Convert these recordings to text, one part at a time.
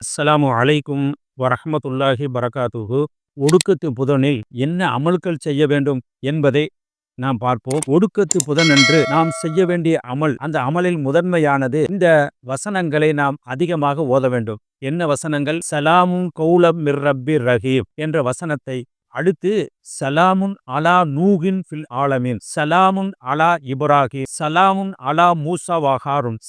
அஸ்ஸலாமு அலைக்கும் வரஹமத்துல்லாஹி பரகாத்துஹு. ஒடுக்கத்து புதனில் என்ன அமல்கள் செய்ய வேண்டும் என்பதை நாம் பார்ப்போம். ஒடுக்கத்து புதன் என்று நாம் செய்ய வேண்டிய அமல் அந்த அமலில் முதன்மையானது இந்த வசனங்களை நாம் அதிகமாக ஓத வேண்டும். என்ன வசனங்கள்? சலாமும் கௌலம் மிர் ரப்பி ரஹீம் என்ற வசனத்தை அடுத்து சலாமுன் அலா நூகின் ஃபில் ஆலமின். சலாமுன் அலா இப்ராஹிம். சலாமுன் அலா மூசா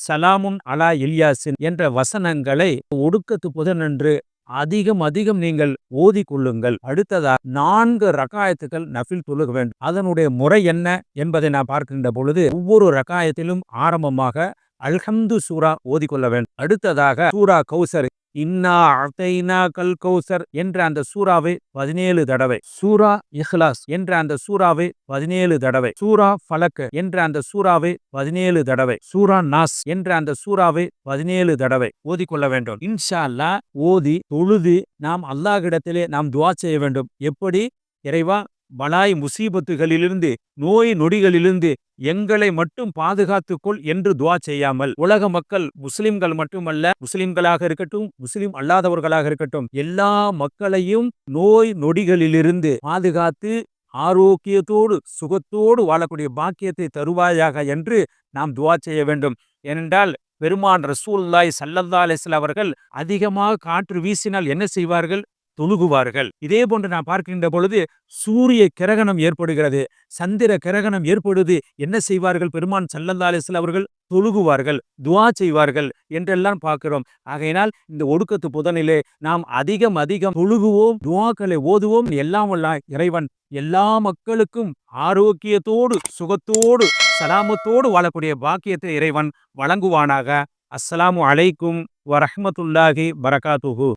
சலாமுன் அலா இல்யாசின். என்ற வசனங்களை ஒடுக்கத்து புதனன்று அதிகம் அதிகம் நீங்கள் ஓதி கொள்ளுங்கள். அடுத்ததா நான்கு ரகாயத்துகள் நஃபில் தொழுக வேண்டும். அதனுடைய முறை என்ன என்பதை நான் பார்க்கின்ற பொழுது ஒவ்வொரு ரகாயத்திலும் ஆரம்பமாக அல்ஹம்து சூரா ஓதிக்கொள்ள வேண்டும். அடுத்ததாக சூரா கௌசர் இன்னா அத்தைனா கல் கௌசர் என்ற அந்த சூறாவை பதினேழு தடவை. சூரா இஹ்லாஸ் என்ற அந்த சூறாவை பதினேழு தடவை. சூரா ஃபலக் என்ற அந்த சூறாவை பதினேழு தடவை. சூரா நாஸ் என்ற அந்த சூறாவை பதினேழு தடவை. ஓதிக்கொள்ள வேண்டும். இன்ஷா அல்லா ஓதி தொழுது நாம் அல்லாஹ்விடத்திலே நாம் துவா செய்ய வேண்டும். எப்படி? இறைவா பலாய் முசீபத்துகளிலிருந்து நோய் நொடிகளிலிருந்து எங்களை மட்டும் பாதுகாத்துக்கொள் என்று துவா செய்யாமல் உலக மக்கள் முஸ்லிம்கள் மட்டுமல்ல முஸ்லிம்களாக இருக்கட்டும் முஸ்லிம் அல்லாதவர்களாக இருக்கட்டும் எல்லா மக்களையும் நோய் நொடிகளிலிருந்து பாதுகாத்து ஆரோக்கியத்தோடு சுகத்தோடு வாழக்கூடிய பாக்கியத்தை தருவாயாக என்று நாம் துவா செய்ய வேண்டும். ஏனென்றால் பெருமான் ரசூல்லாய் சல்லல்லா அலிஸ்ல அவர்கள் அதிகமாக காற்று வீசினால் என்ன செய்வார்கள்? தொழுகுவார்கள். இதே போன்று நான் பார்க்கின்ற பொழுது சூரிய கிரகணம் ஏற்படுகிறது. சந்திர கிரகணம் ஏற்படுது. என்ன செய்வார்கள்? பெருமான் சல்லல்லா அலிஸ்ல அவர்கள் தொழுகுவார்கள் துவா செய்வார்கள் என்றெல்லாம் பார்க்கிறோம். ஆகையினால் இந்த ஒடுக்கத்து புதனிலே நாம் அதிகம் அதிகம் தொழுகுவோம் துவாக்களை ஓதுவோம். எல்லாம் வல்ல இறைவன் எல்லா மக்களுக்கும் ஆரோக்கியத்தோடு சுகத்தோடு சலாமத்தோடு வாழக்கூடிய பாக்கியத்தை இறைவன் வழங்குவானாக. அஸ்ஸலாமு அலைக்கும் வரஹமத்துல்லாஹி பரகாத்துஹு